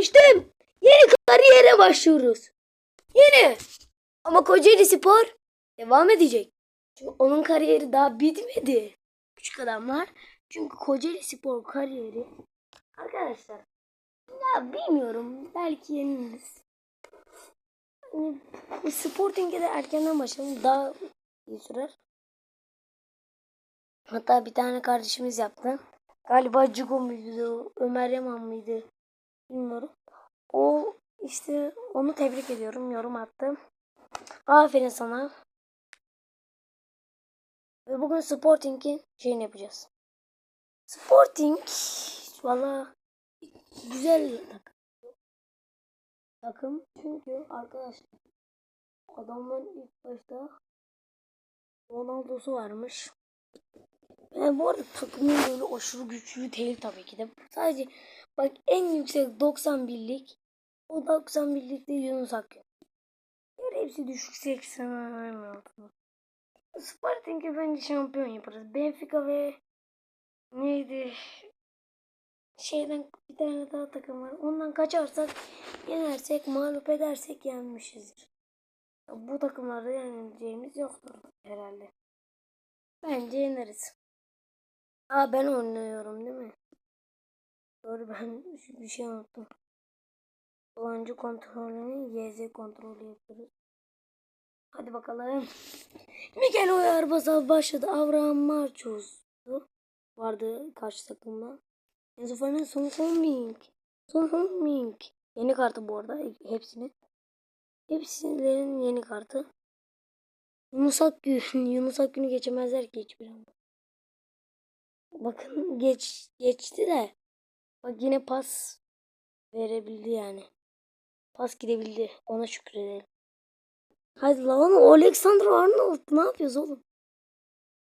demiştim. Yeni kariyere başlıyoruz. Yeni. Ama Kocaeli Spor devam edecek. Çünkü onun kariyeri daha bitmedi. Küçük adamlar. Çünkü Kocaeli Spor kariyeri. Arkadaşlar. Ya bilmiyorum. Belki yeniniz. Hani Sporting'e de erkenden başlayalım. Daha iyi sürer. Hatta bir tane kardeşimiz yaptı. Galiba Cigo muydu? Ömer Yaman mıydı? Bilmiyorum. O işte onu tebrik ediyorum. Yorum attı. Aferin sana. Ve bugün Sporting'in şeyini yapacağız. Sporting valla güzel takım. Takım çünkü arkadaşlar adamların ilk başta Ronaldo'su varmış. Yani bu arada takımın böyle aşırı güçlü değil tabii ki de. Sadece bak en yüksek 91'lik. O 91'likte Yunus Akgün. Diğer hepsi düşük 80 altında. Sporting'i bence şampiyon yaparız. Benfica ve neydi? Şeyden bir tane daha takım var. Ondan kaçarsak yenersek mağlup edersek yenmişizdir. Bu takımlarda yenileceğimiz yoktur herhalde. Bence yeneriz. Aa ben oynuyorum değil mi? Doğru ben bir şey unuttum. Kullanıcı kontrolünü YZ kontrolü yapıyoruz. Hadi bakalım. Miguel Oyarzabal başladı. Abraham Marcos'tu. Vardı karşı takımda. Enzo Fernandez, Son Heung-min. Son Heung-min. Yeni kartı bu arada hepsini. Hepsilerin yeni kartı. Yunus Akgün. Yunus Akgün'ü geçemezler ki hiçbir anda. Bakın geç geçti de. Bak yine pas verebildi yani. Pas gidebildi. Ona şükredelim. Hadi lan Alexander Arnold ne yapıyoruz oğlum?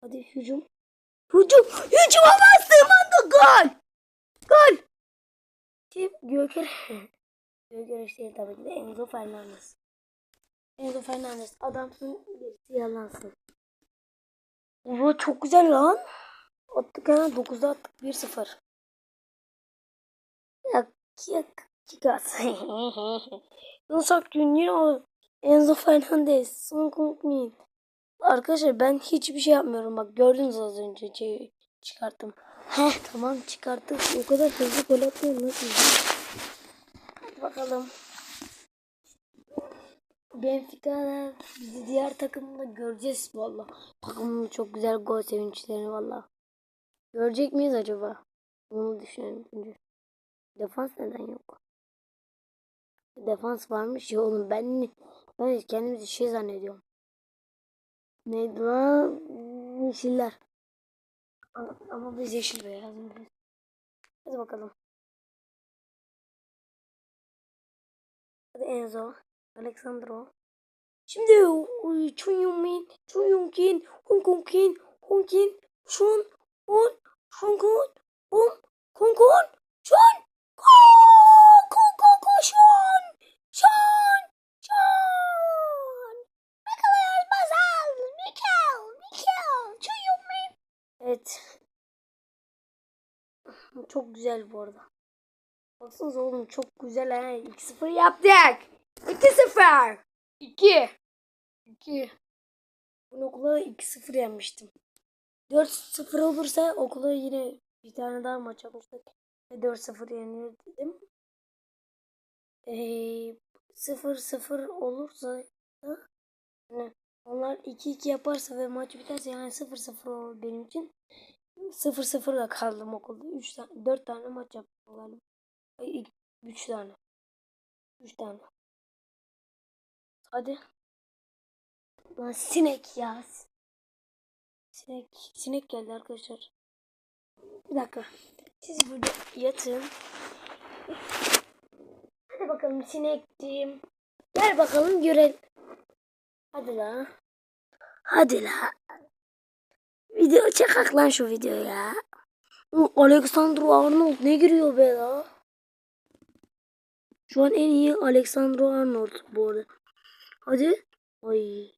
Hadi hücum. Hücum. Hücuma bastığım anda gol. Gol. Kim? Göker. Göker değil tabii ki de Enzo Fernandez. Enzo Fernandez adamsın gerisi yalansın. Oo çok güzel lan. Attık ha 9'da attık 1-0. Yak yak kikas. Yunus Akgün yine o Enzo Fernandez, Son Heung-min. Arkadaşlar ben hiçbir şey yapmıyorum. Bak gördünüz az önce şey çıkarttım. Heh tamam çıkarttık. O kadar hızlı gol atmıyor nasıl? Hadi bakalım. Benfica'da bizi diğer takımda göreceğiz valla. Takımın çok güzel gol sevinçlerini valla. Görecek miyiz acaba? Onu düşünelim önce. Defans neden yok? Defans varmış ya oğlum ben ben kendimizi şey zannediyorum. Neydi lan? Yeşiller. Ama, biz yeşil beyaz? Hadi bakalım. Hadi Enzo. Alexandro. Şimdi Chun Yun Min, Chun Yun Kin, Hong Kong Kin, Hong Kin, Shun, Kong, Hong Kong Kong, Shun, Kong Kong Kong Kong Shun, Shun, Shun. Michael Basal, Michael, Michael, Chun Yun Min. Evet. Çok güzel bu arada. Baksanıza oğlum çok güzel ha. 2-0 yaptık. 2-0. 2. 2. Bu okula 2-0 yenmiştim. 4-0 olursa okula yine bir tane daha maç yapmıştık. Ve 4-0 yenir dedim. Ee, 0-0 olursa da yani onlar 2-2 yaparsa ve maç biterse yani 0-0 olur benim için. 0-0 da kaldım okulda. 3 tane 4 tane maç yaptım galiba. 3 tane. 3 tane. Hadi. Lan sinek ya. Sinek. Sinek geldi arkadaşlar. Bir dakika. Siz burada yatın. Hadi bakalım sinekciğim. Gel bakalım görelim. Hadi la. Hadi la. Video çekak lan şu video ya. Alexandro Arnold ne giriyor be la? Şu an en iyi Alexandro Arnold bu arada. Hadi. Ay.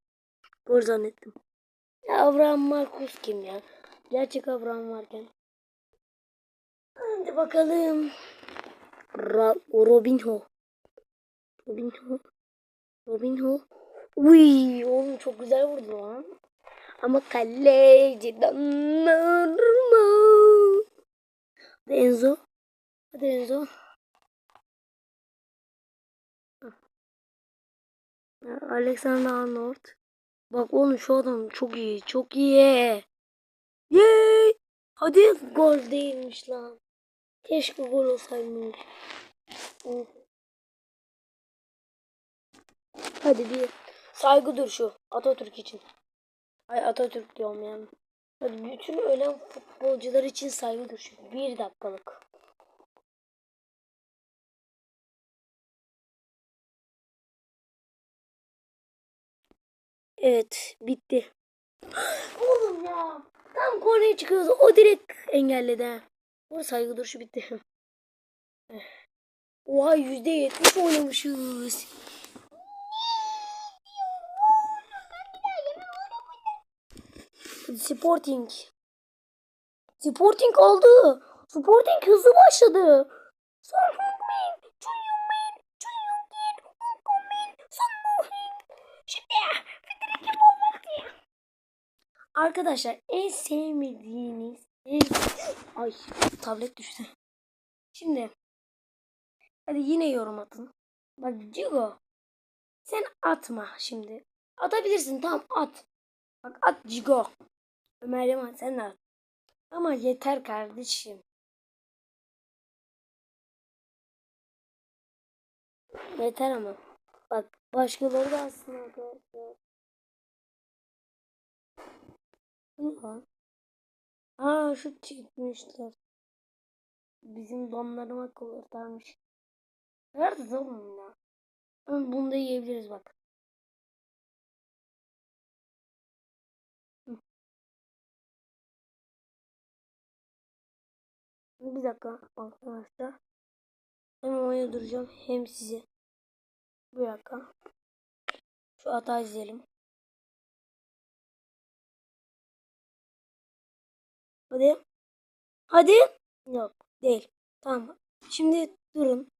Gol zannettim. Ya Abraham Marcus kim ya? Gerçek Abraham varken. Hadi bakalım. Ra Robinho. Robinho. Robinho. Uy oğlum çok güzel vurdu lan. Ama kaleci Donnarumma. Hadi Enzo. Hadi Enzo. Alexander Arnold. Bak oğlum şu adam çok iyi. Çok iyi. Yay! Hadi gol değilmiş lan. Keşke gol olsaymış. Hadi bir saygı duruşu Atatürk için. Ay Atatürk diyorum yani. Hadi bütün ölen futbolcular için saygı duruşu. Bir dakikalık. Evet bitti. Oğlum ya. Tam korneye çıkıyordu. O direkt engelledi. ha. Bu saygı duruşu bitti. Oha yüzde yetmiş oynamışız. Sporting. Sporting aldı. Sporting hızlı başladı. Son Arkadaşlar en sevmediğiniz en... Ay tablet düştü. Şimdi hadi yine yorum atın. Bak Cigo sen atma şimdi. Atabilirsin tamam at. Bak at Cigo. Ömer Yaman sen at. Ama yeter kardeşim. Yeter ama. Bak başkaları da atsın arkadaşlar. Bu lan? Aa şu çıkmışlar. Bizim donlarıma kurtarmış. Nerede oğlum ya? Bunu da yiyebiliriz bak. Bir dakika arkadaşlar. Hem oyunu duracağım hem size. Bir dakika. Şu hata izleyelim. Hadi. Hadi. Yok değil. Tamam. Şimdi durun.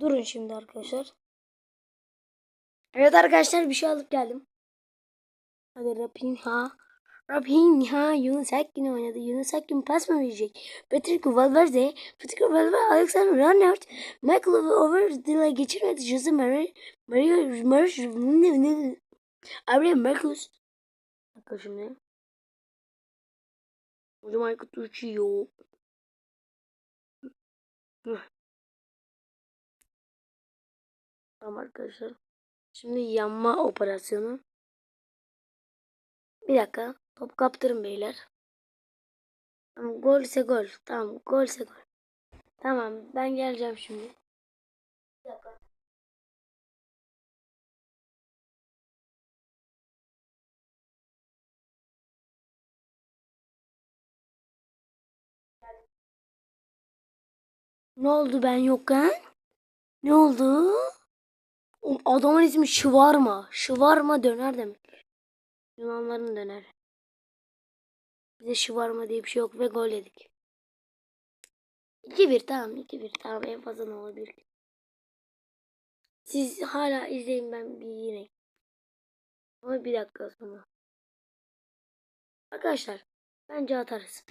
Durun şimdi arkadaşlar. Evet arkadaşlar bir şey alıp geldim. Hadi Rapinha. Rapinha Yunus Akgün oynadı. Yunus Akgün pas mı verecek? Patrick Valverde. Patrick Valverde, Alexander Arnold. Michael over dile geçirmedi. Jose Maria. Maria. Maria. Abraham Marcus. Bakın şimdi. Hocam Aykut uçuyor. Tamam arkadaşlar. Şimdi yanma operasyonu. Bir dakika. Top kaptırın beyler. Tamam gol ise gol. Tamam gol ise gol. Tamam ben geleceğim şimdi. Ne oldu ben yokken? Ne oldu? Adamın ismi Şıvarma. Şıvarma döner demek. Yunanların döner. Bize Şıvarma diye bir şey yok ve gol yedik. 2-1 tamam 2-1 tamam en fazla ne olabilir ki? Siz hala izleyin ben bir yine. Ama bir dakika sonra. Arkadaşlar bence atarız.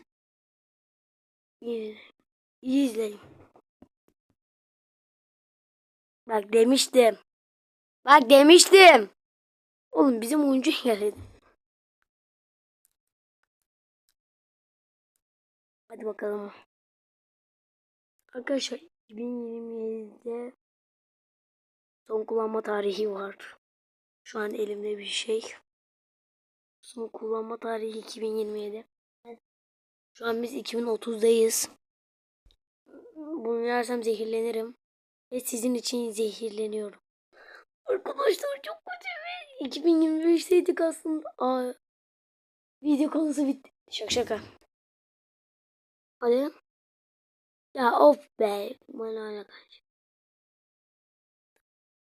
İyi, iyi izleyin. Bak demiştim. Bak demiştim. Oğlum bizim oyuncu engelledi. Hadi bakalım. Arkadaşlar 2027'de son kullanma tarihi var. Şu an elimde bir şey. Son kullanma tarihi 2027. Şu an biz 2030'dayız. Bunu yersem zehirlenirim. Ve sizin için zehirleniyorum. Arkadaşlar çok kötü. 2025'teydik aslında. Aa, video konusu bitti. Şaka şaka. Hadi. Ya of be. Bana öyle kanka.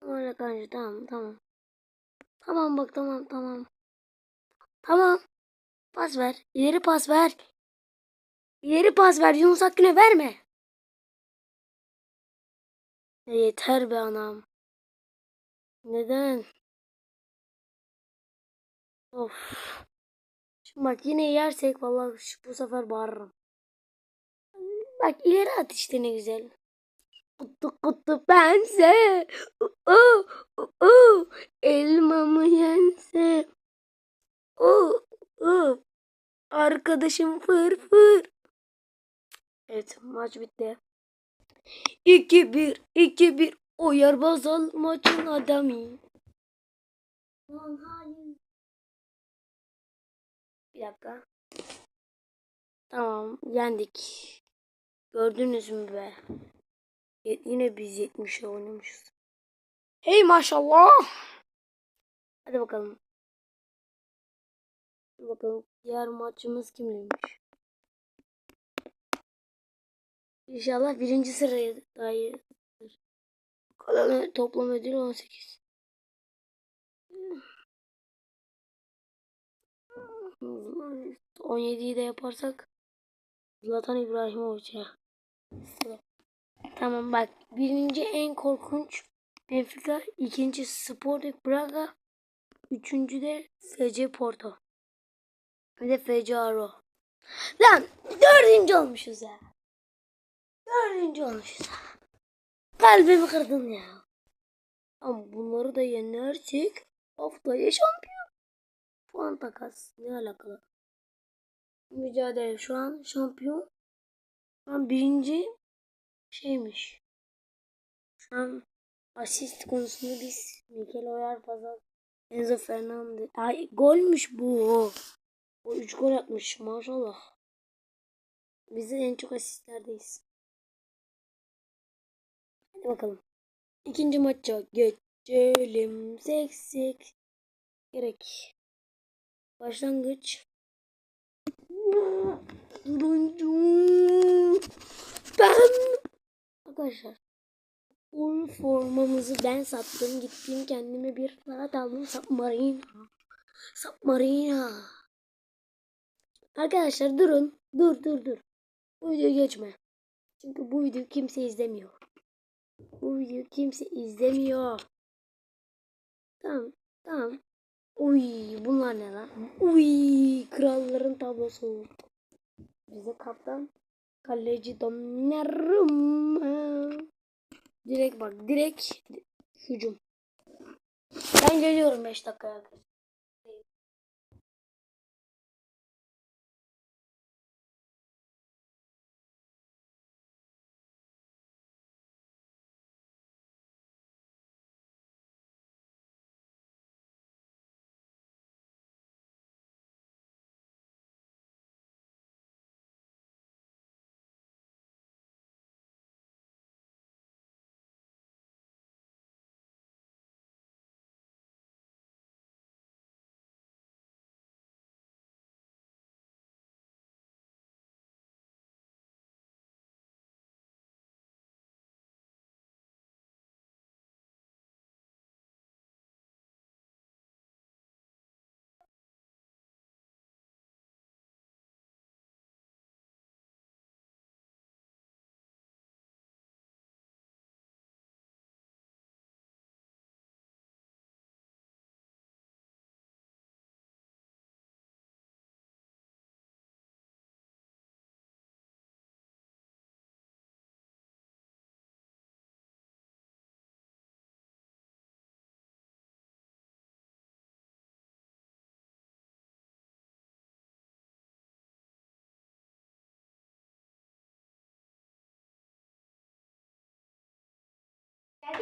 Öyle kanka tamam tamam. Tamam bak tamam tamam. Tamam. Pas ver. İleri pas ver. İleri pas ver. Yunus Akgün'e verme. Yeter be anam. Neden? Of. Şimdi bak yine yersek vallahi şu- bu sefer bağırırım. Bak ileri at işte ne güzel. Kutu kutu pense. Uh, uh, uh. Elmamı yense. Uh, uh. Arkadaşım fır fır. Evet maç bitti. 2-1 2-1 o yer basal maçın adamı. Lan hayır. Bir dakika. Tamam yendik. Gördünüz mü be? Yine biz 70'e oynamışız. Hey maşallah. Hadi bakalım. Hadi bakalım diğer maçımız kimleymiş? İnşallah birinci sıraya dair. Kalan toplam ödül 18. 17'yi de yaparsak Zlatan İbrahimovic'e. Tamam bak. Birinci en korkunç Benfica. ikinci Sporting Braga. Üçüncü de FC Porto. Bir de FC Aro. Lan dördüncü olmuşuz ya. Dördüncü olmuşuz. Kalbimi kırdın ya. Ama bunları da yenersek haftaya şampiyon. Puan takas. Ne alakalı? Mücadele şu an şampiyon. Şu an birinci şeymiş. Şu an asist konusunda biz Mikel Oyarzabal, Enzo Fernandez. Ay golmüş bu. O 3 gol atmış maşallah. Biz de en çok asistlerdeyiz. Hadi bakalım. İkinci maça geçelim. Sek sek. Gerek. Başlangıç. Ben. Arkadaşlar. Full formamızı ben sattım. Gittim kendime bir saat aldım. Submarina. Submarina. Arkadaşlar durun. Dur dur dur. Bu videoyu geçme. Çünkü bu videoyu kimse izlemiyor. Bu videoyu kimse izlemiyor. Tamam. Tamam. Uy bunlar ne lan? Uy kralların tablosu. Bize kaptan kaleci Donnarumma. Direkt bak direkt hücum. Ben geliyorum 5 dakikaya.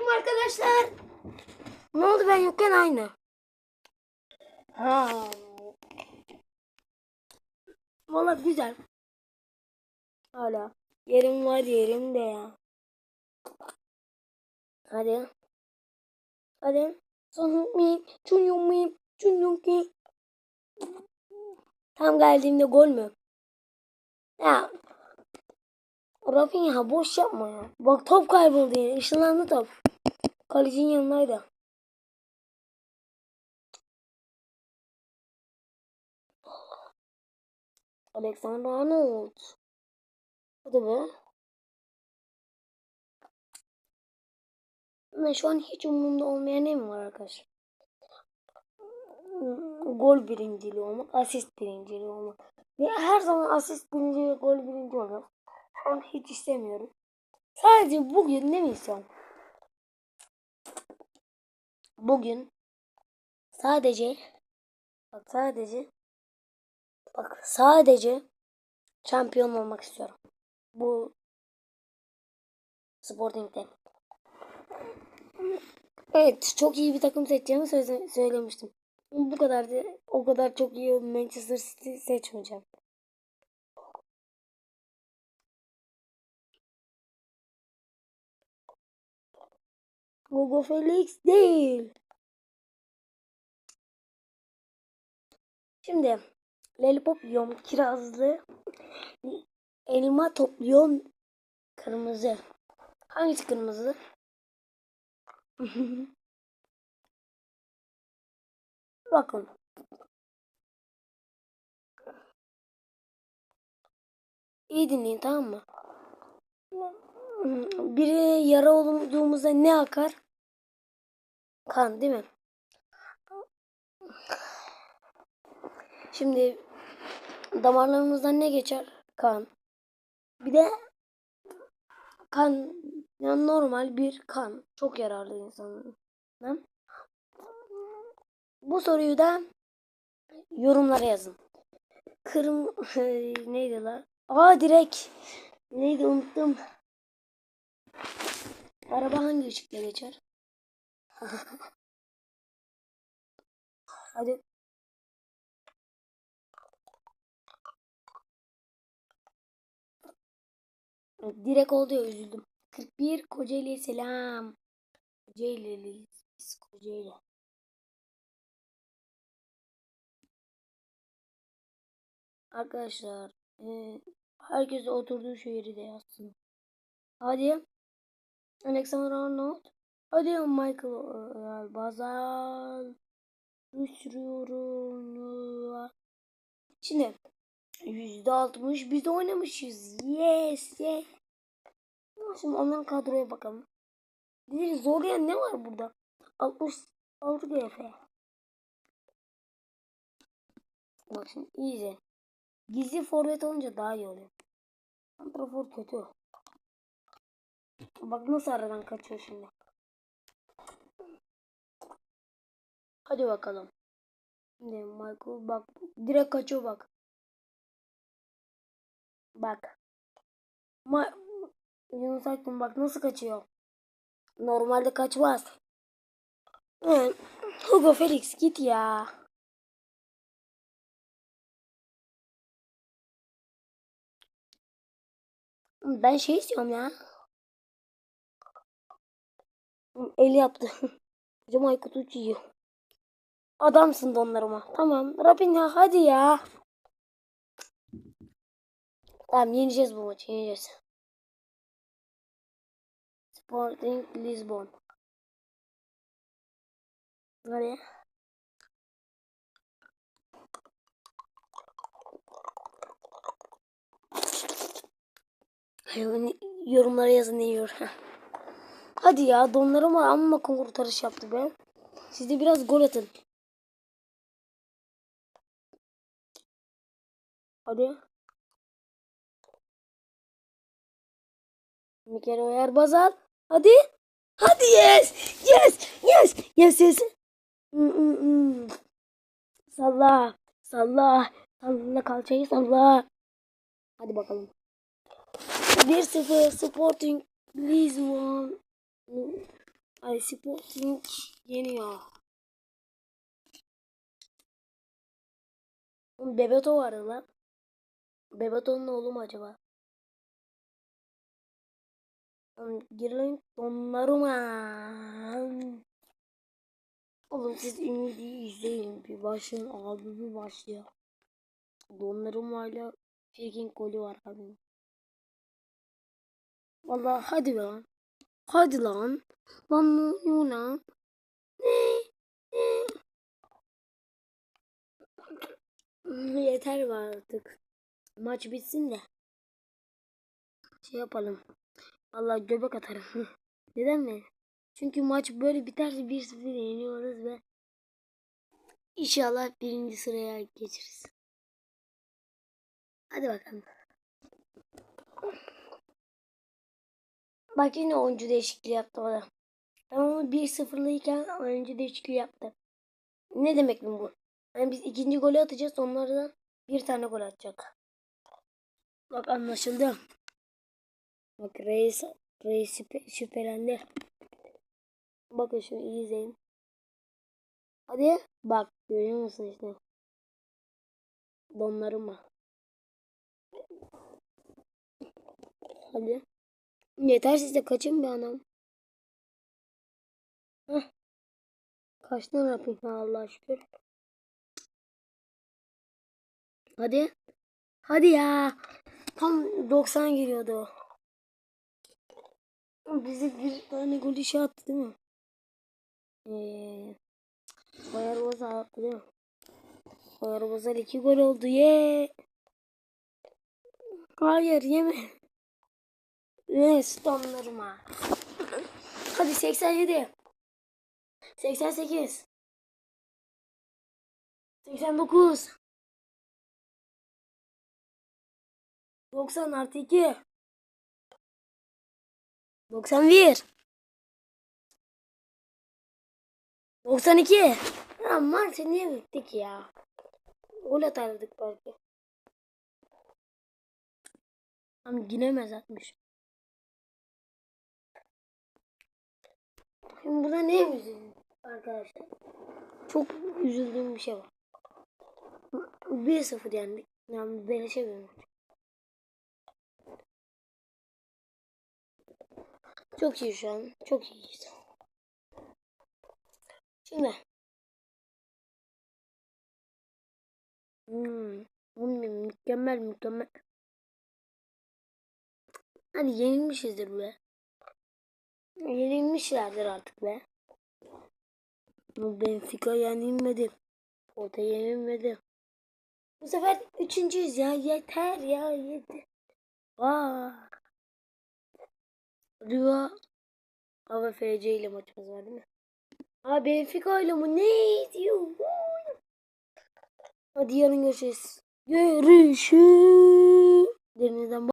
Geldim arkadaşlar. Ne oldu ben yokken aynı. Ha. Valla güzel. Hala. Yerim var yerim de ya. Hadi. Hadi. Son mi? Çunyum mi? Çunyum ki. Tam geldiğimde gol mü? Ya. Rafinha boş yapma ya. Bak top kayboldu yine. Işınlandı top. Kalecinin yanındaydı. Alexander Arnold. Hadi be. Ama şu an hiç umurumda olmayan ne mi var arkadaşlar? Gol birinciliği olmak, asist birinciliği olmak. Ve her zaman asist birinci gol birinci olmak. Şu hiç istemiyorum. Sadece bugün ne mi istiyorum? Bugün sadece bak sadece bak sadece şampiyon olmak istiyorum. Bu Sporting'de. Evet, çok iyi bir takım seçeceğimi söyle- söylemiştim. Bu kadar da o kadar çok iyi Manchester City seçmeyeceğim. Hugo Felix değil. Şimdi lollipop yiyorum kirazlı. Elma topluyorum kırmızı. Hangisi kırmızı? Bakın. İyi dinleyin tamam mı? Biri yara olduğumuzda ne akar? Kan değil mi? Şimdi damarlarımızdan ne geçer? Kan. Bir de kan yani normal bir kan. Çok yararlı insanlara. Bu soruyu da yorumlara yazın. Kırm neydi lan? Aa direkt neydi unuttum. Araba hangi ışıkla geçer? Hadi. Direkt oldu ya üzüldüm. 41 Kocaeli selam. Kocaeli'liyiz biz Kocaeli. Arkadaşlar e, herkes oturduğu şehri de yazsın. Hadi. Alexander Arnold. Hadi Michael Bazal. Düşürüyorum. Şimdi yüzde altmış biz de oynamışız. Yes yes. Şimdi onların kadroya bakalım. Bizi zorlayan ne var burada? 66 GF. Bak şimdi iyice. Gizli forvet olunca daha iyi oluyor. Santrafor kötü. Bak nasıl aradan kaçıyor şimdi. Hadi bakalım. Şimdi Michael bak direkt kaçıyor bak. Bak. Ma Yunus Akgün bak nasıl kaçıyor. Normalde kaçmaz. Evet. Hugo Felix git ya. Ben şey istiyorum ya. El yaptı. Hocam Aykut uçuyor. Adamsın donlarıma. Tamam. Rabinha hadi ya. Tamam yeneceğiz bu maçı. Yeneceğiz. Sporting Lisbon. Hadi. Yorumlara yazın ne yiyor. Hadi ya donlarıma amma kurtarış yaptı be. Siz de biraz gol atın. Hadi. Mikel Oyar Bazal. Hadi. Hadi yes. Yes. Yes. Yes yes. Mm, mm. Salla. Salla. Salla kalçayı salla. Hadi bakalım. 1-0 Sporting Lisbon. Ay Sporting yeniyor. Bebeto vardı lan. Bebeto'nun oğlu mu acaba? Girelim donlarıma. Oğlum siz Ümidi izleyin. Bir başlayın abi bir başlıyor. Donlarım hala Pekin golü var abi. Vallahi hadi lan. Hadi lan. Lan ne oluyor lan? Yeter var artık. Maç bitsin de. Şey yapalım. Vallahi göbek atarım. Neden mi? Çünkü maç böyle biterse 1-0 yeniyoruz ve inşallah birinci sıraya geçeriz. Hadi bakalım. Bak yine oyuncu değişikliği yaptı o da. Ben onu 1-0'lıyken oyuncu değişikliği yaptı. Ne demek mi bu? Yani biz ikinci golü atacağız onlardan bir tane gol atacak. Bak anlaşıldı. Bak reis, reis şüphe, şüphelendi. Bakın şu iyi izleyin. Hadi bak görüyor musun işte. Donlarım var. Hadi. Yeter size kaçın bir anam. Heh. Kaçtan yapayım ha Allah'a şükür. Hadi. Hadi ya. Tam 90 giriyordu. Bize bir tane gol işi attı değil mi? Ee, Bayarboza attı değil mi? Bayarboza iki gol oldu. Ye. Hayır yeme. Yes donlarıma. Hadi 87. 88. 89. 90 artı 2. 91. 92. Aman sen niye bittik ya? Gol atardık belki. Ama giremez atmış. Şimdi burada ne üzüldüm arkadaşlar? Çok üzüldüğüm bir şey var. 1-0 yendik. Yani beleşe. Çok iyi şu an. Çok iyiyiz. Şimdi. Hmm. Mükemmel mükemmel. Hadi yenilmişizdir be. Yenilmişlerdir artık be. Benfica yenilmedi. Porto yenilmedi. Bu sefer üçüncüyüz ya. Yeter ya. Yeter. Aa. Rio Hava FC ile maçımız var değil mi? Aa Benfica ile mi? Ne diyor? Hadi yarın görüşürüz. Görüşürüz. Derinizden